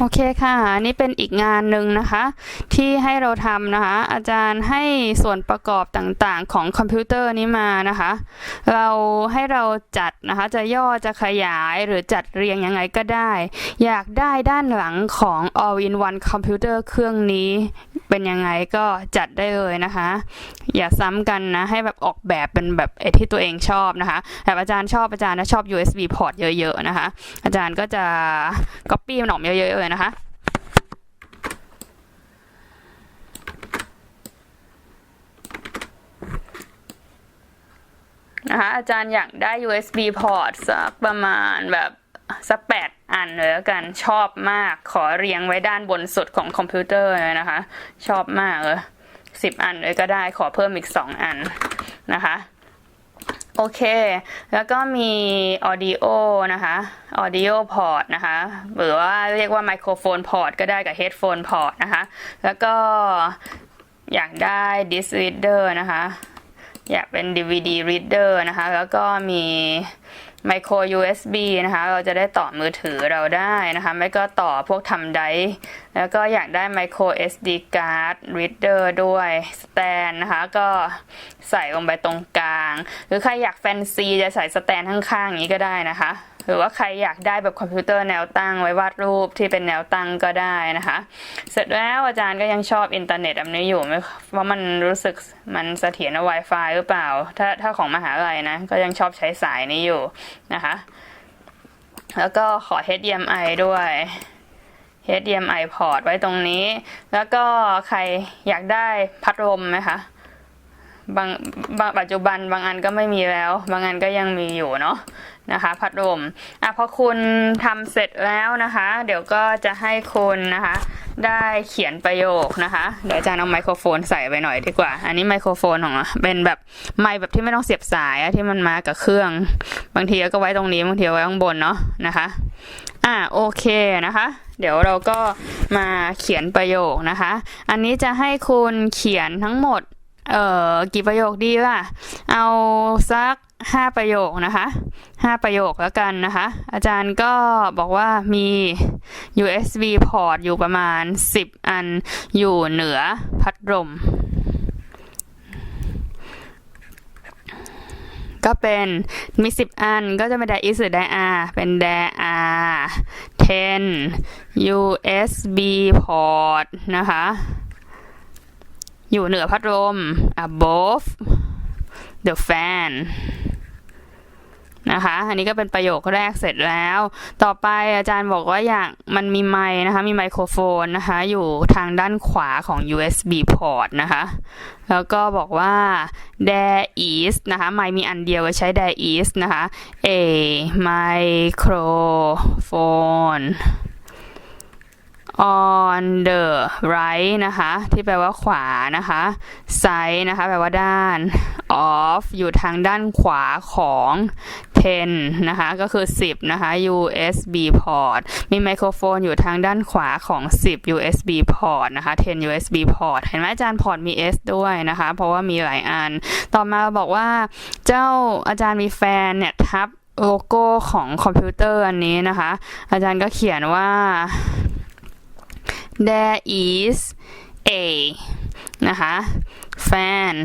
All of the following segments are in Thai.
โอเคค่ะ อันนี่เป็นอีกงานหนึ่งนะคะ ที่ให้เราทำนะคะ อาจารย์ให้ส่วนประกอบต่างๆ ของคอมพิวเตอร์นี้มานะคะ เราให้เราจัดนะคะ จะย่อจะขยายหรือจัดเรียงยังไงก็ได้ อยากได้ด้านหลังของ all in one คอมพิวเตอร์เครื่องนี้ เป็นยังไงก็จัดได้เลยนะคะ อย่าซ้ำกันนะ ให้แบบออกแบบเป็นแบบไอที่ตัวเองชอบนะคะแบบอาจารย์ชอบอาจารย์นะชอบ USB port เยอะๆนะคะ อาจารย์ก็จะ copy มันออกมเยอะๆเลยนะคะนะคะอาจารย์อยากได้ USB port สักประมาณแบบสักแปด นเลยแล้วกันชอบมากขอเรียงไว้ด้านบนสุดของคอมพิวเตอร์เลยนะคะ ชอบมากเลยสิบอันเลยก็ได้ขอเพิ่มอีกสองอันนะคะโอเค แล้วก็มี audio นะคะ audio port นะคะ หรือว่าเรียกว่า microphone port ก็ได้กับ headphone port นะคะ แล้วก็อยากได้ disk reader นะคะ อยากเป็น DVD reader นะคะ แล้วก็มี micro USB นะคะ เราจะได้ต่อมือถือเราได้นะคะ ไม่ก็ต่อพวกทำไดแล้วก็อยากได้ micro SD card reader ด้วย stand นะคะ ก็ใส่ลงไปตรงกลาง หรือใครอยากแฟนซีจะใส่สแตนข้างๆอย่างนี้ก็ได้นะคะ หรือว่าใครอยากได้แบบคอมพิวเตอร์แนวตั้งไว้วาดรูปที่เป็นแนวตั้งก็ได้นะคะ เสร็จแล้วอาจารย์ก็ยังชอบอินเทอร์เน็ตแบบนี้อยู่ไหมว่ามันรู้สึกมันเสถียร Wi-Fi หรือเปล่า ถ้าถ้าของมหาลัยนะ ก็ยังชอบใช้สายนี้อยู่นะคะ แล้วก็ขอ HDMI ด้วย HDMI port ไว้ตรงนี้ แล้วก็ใครอยากได้พัดลมไหมคะ บางบางปัจจุบันบางอันก็ไม่มีแล้ว บางอันก็ยังมีอยู่เนาะนะคะพัดลมอะพอคุณทำเสร็จแล้วนะคะ เดี๋ยวก็จะให้คุณนะคะ ได้เขียนประโยคนะคะ เดี๋ยวอาจารย์เอาไมโครโฟนใส่ไปหน่อยดีกว่า อันนี้ไมโครโฟนของเราเป็นแบบไมค์แบบที่ไม่ต้องเสียบสายอะที่มันมากับเครื่อง บางทีก็ไว้ตรงนี้บางทีไว้ข้างบนเนาะนะคะ อ่าโอเคนะคะ เดี๋ยวเราก็มาเขียนประโยคนะคะ อันนี้จะให้คุณเขียนทั้งหมด เอ่อกี่ประโยคดีล่ะ เอาสักห้าประโยคนะคะห้าประโยคแล้วกันนะคะ อาจารย์ก็บอกว่ามี USB port อยู่ประมาณ 10 อันอยู่เหนือพัดลมก็เป็นมี 10 อันก็จะเป็นไดอิสหรือไดอาเป็นไดอา10 USB port นะคะ อยู่เหนือพัดลม above the fan นะคะ อันนี้ก็เป็นประโยคแรกเสร็จแล้ว ต่อไปอาจารย์บอกว่าอยากมันมีไมค์นะคะ มีไมโครโฟนนะคะ อยู่ทางด้านขวาของ USB port นะคะ แล้วก็บอกว่า there is นะคะ ไมค์มีอันเดียวใช้ there is นะคะ a microphone on the right นะคะ ที่แปลว่าขวานะคะ side นะคะ แปลว่าด้าน off อยู่ทางด้านขวาของ 10 นะคะ ก็คือ 10 นะคะ USB port มีไมโครโฟนอยู่ทางด้านขวาของ 10 USB port นะคะ 10 USB port เห็นไหมอาจารย์พอร์ตมี S ด้วยนะคะ เพราะว่ามีหลายอัน ต่อมาบอกว่าเจ้าอาจารย์มีแฟนเนี่ยทับโลโก้ของคอมพิวเตอร์อันนี้นะคะ อาจารย์ก็เขียนว่า there is a นะคะ fan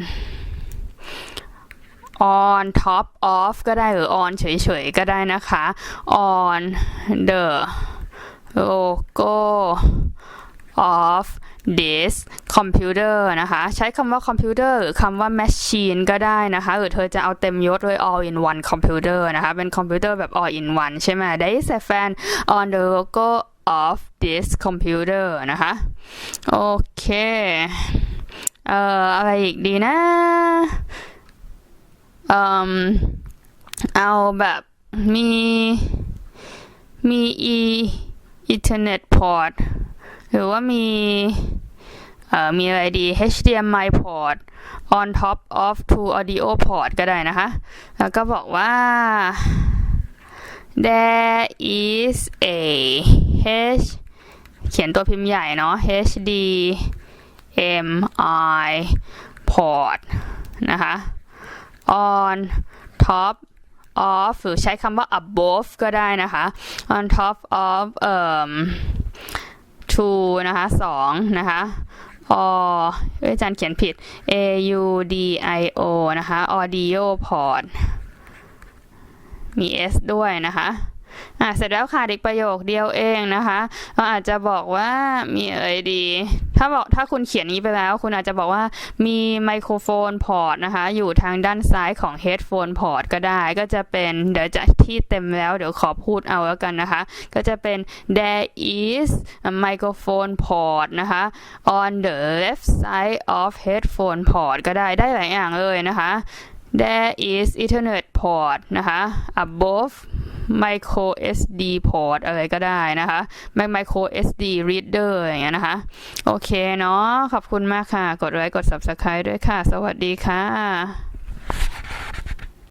on top of ก็ได้หรือ on เฉยๆ ก็ได้นะคะ on the logo of this computer นะคะ ใช้คำว่า computer หรือคำว่า machine ก็ได้นะคะ หรือเธอจะเอาเต็มยศด้วย all in one computer นะคะ เป็นคอมพิวเตอร์แบบ all in one ใช่ไหม there is a fan on the logo of this computer นะคะ โอเค เอ่อ อะไรอีกดีนะเอ่อเอาแบบมีมี e ethernet port หรือว่ามีเอ่อมีอะไรดี HDMI port on top of two audio port ก็ได้นะคะ แล้วก็บอกว่า there is a H เขียนตัวพิมพ์ใหญ่เนาะ HDMI port นะคะ on top of หรือใช้คำว่า above ก็ได้นะคะ on top of เอ่อ to นะคะสองนะคะ or เอ้ยอาจารย์เขียนผิด a u d i o นะคะ audio port มี s ด้วยนะคะ อะเสร็จแล้วขาดอีกประโยคเดียวเองนะคะเราอาจจะบอกว่ามีเอ่ยดี ถ้าบอกถ้าคุณเขียนนี้ไปแล้ว คุณอาจจะบอกว่ามีไมโครโฟนพอร์ตนะคะ อยู่ทางด้านซ้ายของ headphone port ก็ได้ ก็จะเป็นเดี๋ยวจะที่เต็มแล้วเดี๋ยวขอพูดเอาแล้วกันนะคะ ก็จะเป็น there is a microphone port นะคะ on the left side of headphone port ก็ได้ได้หลายอย่างเลยนะคะ there is ethernet port นะคะ above micro SD port อะไรก็ได้นะคะ micro SD reader อย่างเงี้ยนะคะ โอเคเนาะขอบคุณมากค่ะ กดไลค์กด subscribe ด้วยค่ะ สวัสดีค่ะ